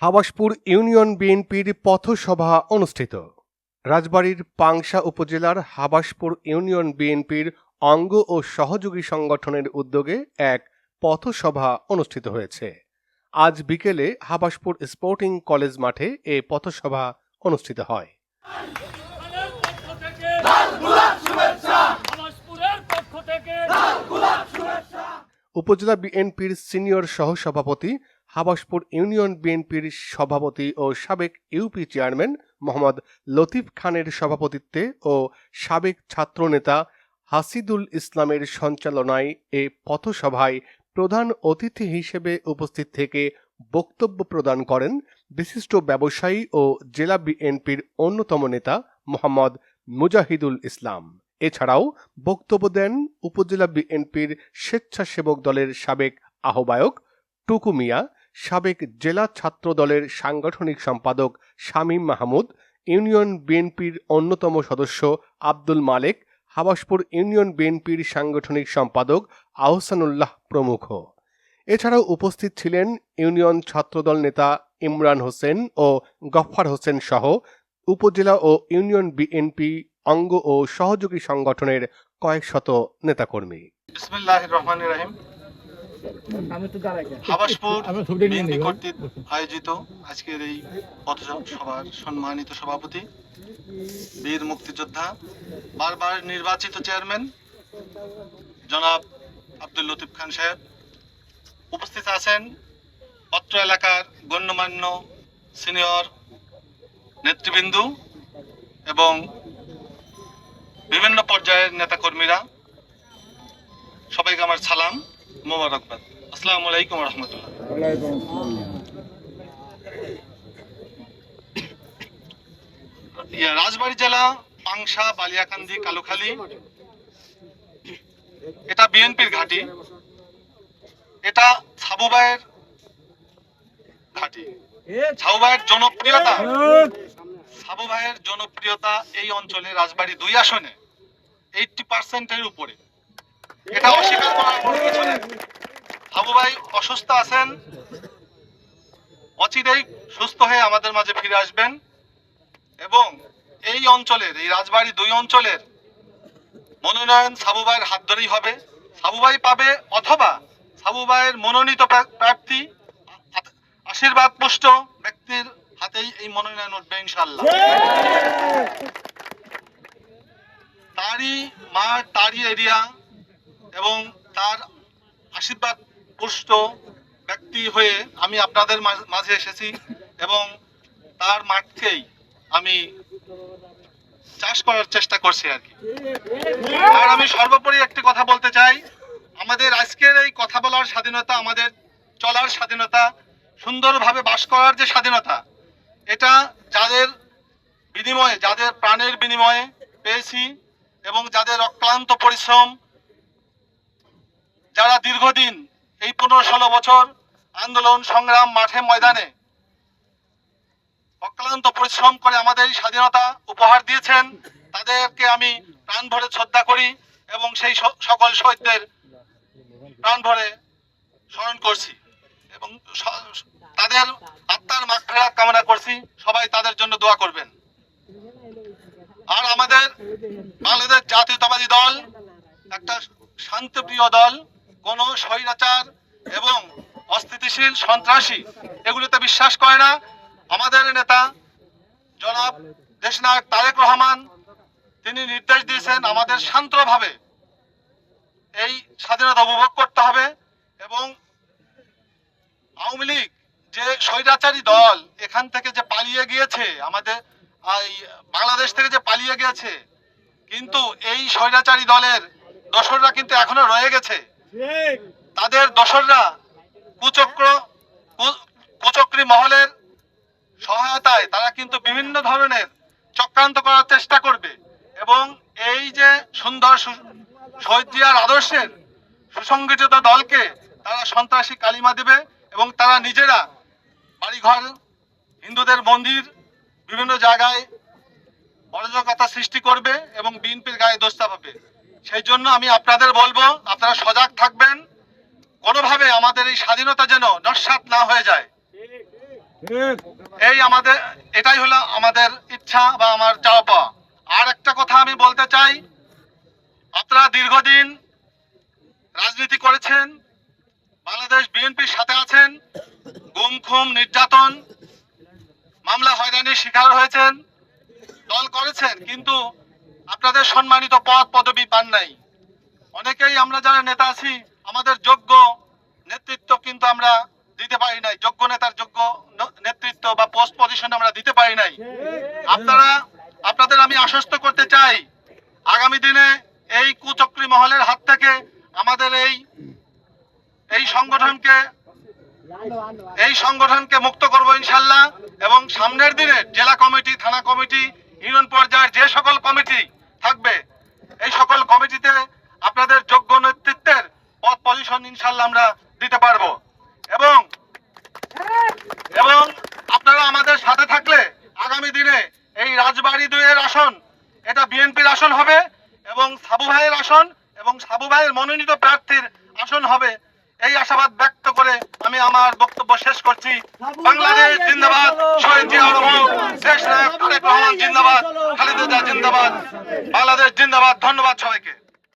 Habaspur union বিএনপির পথসভা অনুষ্ঠিত। রাজবাড়ীর পাংশা উপজেলার হাবাসপুর ইউনিয়ন বিএনপির অঙ্গ ও সহযোগী সংগঠনের উদ্যোগে এক পথসভা অনুষ্ঠিত হয়েছে। আজ বিকেলে হাবাসপুর স্পোর্টিং কলেজ মাঠে এ পথসভা অনুষ্ঠিত হয়। উপজেলা বিএনপির সিনিয়র সহসভাপতি, হাবাসপুর ইউনিয়ন বিএনপির সভাপতি ও সাবেক ইউপি চেয়ারম্যান মোহাম্মদ লতিফ খানের সভাপতিত্বে ও সাবেক ছাত্রনেতা হাসিদুল ইসলামের সঞ্চালনায় এ পথসভায় প্রধান অতিথি হিসেবে উপস্থিত থেকে বক্তব্য প্রদান করেন বিশিষ্ট ব্যবসায়ী ও জেলা বিএনপির অন্যতম নেতা মোহাম্মদ মুজাহিদুল ইসলাম। এছাড়াও বক্তব্য দেন উপজেলা বিএনপির স্বেচ্ছাসেবক দলের সাবেক আহ্বায়ক টুকু মিয়া, সাবেক জেলা ছাত্র দলের সাংগঠনিক সম্পাদক শামীম মাহমুদ, ইউনিয়ন বিএনপির অন্যতম সদস্য আব্দুল মালেক, হাবাসপুর ইউনিয়ন বিএনপির সাংগঠনিক সম্পাদক আহসানুল্লাহ প্রমুখ। এছাড়াও উপস্থিত ছিলেন ইউনিয়ন ছাত্রদল নেতা ইমরান হোসেন ও গফফার হোসেন সহ উপজেলা ও ইউনিয়ন বিএনপি অঙ্গ ও সহযোগী সংগঠনের কয়েক শত নেতাকর্মী। বিসমিল্লাহ রহমান রাহিম। হাবাসপুর কর্তৃক আয়োজিত আজকের এই পথসভার সম্মানিত সভাপতি বীর মুক্তিযোদ্ধা বারবার নির্বাচিত চেয়ারম্যান জনাব আব্দুল লতিফ খান সাহেব। উপস্থিত আছেন অত্র এলাকার গণ্যমান্য সিনিয়র নেতৃবৃন্দ এবং বিভিন্ন পর্যায়ের নেতাকর্মীরা সবাইকে আমার সালাম মোবারকবাদ। আসসালামু আলাইকুম রহমতুল্লাহ। রাজবাড়ী জেলা পাংশা বালিয়াকান্দি কালুখালী। এটা বিএনপির ঘাঁটি। এটা সাবুবাইয়ের ঘাঁটি। সাবুবাইয়ের জনপ্রিয়তা। সাবুবাইয়ের জনপ্রিয়তা এই অঞ্চলে রাজবাড়ী দুই আসনে। এইটটি পার্সেন্টের উপরে। এটা অস্বীকার করার কোনো কিছু সাবু ভাই অসুস্থ আছেন। অচিরেই সুস্থ হয়ে আমাদের মাঝে ফিরে আসবেন। এবং এই অঞ্চলের, এই রাজবাড়ী দুই অঞ্চলের মনোনয়ন সাবু ভাইয়ের হাত ধরেই হবে। সাবু ভাই পাবে অথবা সাবু ভাইয়ের মনোনীত প্রার্থী আশীর্বাদ পুষ্ট ব্যক্তির হাতেই এই মনোনয়ন উঠবে ইনশাল্লাহ তারই মাঠ তারই এরিয়া এবং তার আশীর্বাদ পুষ্ট ব্যক্তি হয়ে আমি আপনাদের মা- মাঝে এসেছি এবং তার মাঠকেই আমি চাষ করার চেষ্টা করছি আর কি। আর আমি সর্বোপরি একটি কথা বলতে চাই, আমাদের আজকের এই কথা বলার স্বাধীনতা, আমাদের চলার স্বাধীনতা, সুন্দরভাবে বাস করার যে স্বাধীনতা, এটা যাদের বিনিময়ে, যাদের প্রাণের বিনিময়ে পেয়েছি এবং যাদের অক্লান্ত পরিশ্রম, যারা দীর্ঘদিন এই পনেরো ষোলো বছর আন্দোলন, সংগ্রাম মাঠে ময়দানে অক্লান্ত পরিশ্রম করে আমাদের এই স্বাধীনতা উপহার দিয়েছেন, তাদেরকে আমি প্রাণ ভরে শ্রদ্ধা করি এবং সেই সকল শহীদদের প্রাণ ভরে স্মরণ করছি এবং তাদের আত্মার মাত্রা কামনা করছি। সবাই তাদের জন্য দোয়া করবেন। আর আমাদের বাংলাদেশ জাতীয়তাবাদী দল, একটা শান্তপ্রিয় দল, কোন স্বৈরাচার এবং অস্থিতিশীল সন্ত্রাসী এগুলোতে বিশ্বাস করে না। আমাদের নেতা জনাব দেশনায়ক তারেক রহমান, তিনি নির্দেশ দিয়েছেন আমাদের শান্তভাবে এই স্বাধীনতা উপভোগ করতে হবে এবং আওয়ামী লীগ যে স্বৈরাচারী দল এখান থেকে যে পালিয়ে গিয়েছে আমাদের বাংলাদেশ থেকে যে পালিয়ে গেছে কিন্তু এই স্বৈরাচারী দলের দোসররা কিন্তু এখনও রয়ে গেছে। তাদের দোসররা কুচক্র কুচক্রী মহলের সহায়তায় তারা কিন্তু বিভিন্ন ধরনের চক্রান্ত করার চেষ্টা করবে এবং এই যে সুন্দর শহীদ আদর্শের সুসংগঠিত দলকে তারা সন্ত্রাসী কালিমা দেবে এবং তারা নিজেরা বাড়িঘর, হিন্দুদের মন্দির বিভিন্ন জায়গায় অরাজকতা সৃষ্টি করবে এবং বিএনপির গায়ে দোষ চাপাবে। সেই জন্য আমি আপনাদের বলব, আপনারা সজাগ থাকবেন। কোনোভাবে আমাদের এই স্বাধীনতা যেন নস্বাত না হয়ে যায়। এই আমাদের, এটাই হলো আমাদের ইচ্ছা বা আমার চাওয়া পাওয়া। আর একটা কথা আমি বলতে চাই, আপনারা দীর্ঘদিন রাজনীতি করেছেন, বাংলাদেশ বিএনপির সাথে আছেন, গুম খুম, নির্যাতন মামলা হয়রানির শিকার হয়েছেন, দল করেছেন, কিন্তু আপনাদের সম্মানিত পদ পদবি পান নাই। অনেকেই আমরা যারা নেতা আছি, আমাদের যোগ্য নেতৃত্ব কিন্তু আমরা দিতে পারি নাই, যোগ্য নেতার যোগ্য নেতৃত্ব বা পোস্ট পজিশন আমরা দিতে পারি নাই। আপনারা, আপনাদের আমি আশ্বস্ত করতে চাই, আগামী দিনে এই কুচক্রী মহলের হাত থেকে আমাদের এই এই সংগঠনকে এই সংগঠনকে মুক্ত করব ইনশাল্লাহ, এবং সামনের দিনে জেলা কমিটি, থানা কমিটি, ইউনিয়ন পর্যায়ের যে সকল কমিটি থাকবে, এই সকল কমিটিতে আপনাদের যোগ্য নেতৃত্বের পদ পজিশন ইনশাল্লাহ আমরা দিতে পারব। এবং এবং আপনারা আমাদের সাথে থাকলে আগামী দিনে এই রাজবাড়ি দুইয়ের আসন, এটা বিএনপির আসন হবে, এবং সাবু ভাইয়ের আসন, এবং সাবু ভাইয়ের মনোনীত প্রার্থীর আসন হবে। এই আশাবাদ ব্যক্ত করে আমি আমার বক্তব্য শেষ করছি। বাংলাদেশ জিন্দাবাদ জিন্দাবাদ খালিদুদ্দা জিন্দাবাদ, বাংলাদেশ জিন্দাবাদ, ধন্যবাদ সবাইকে।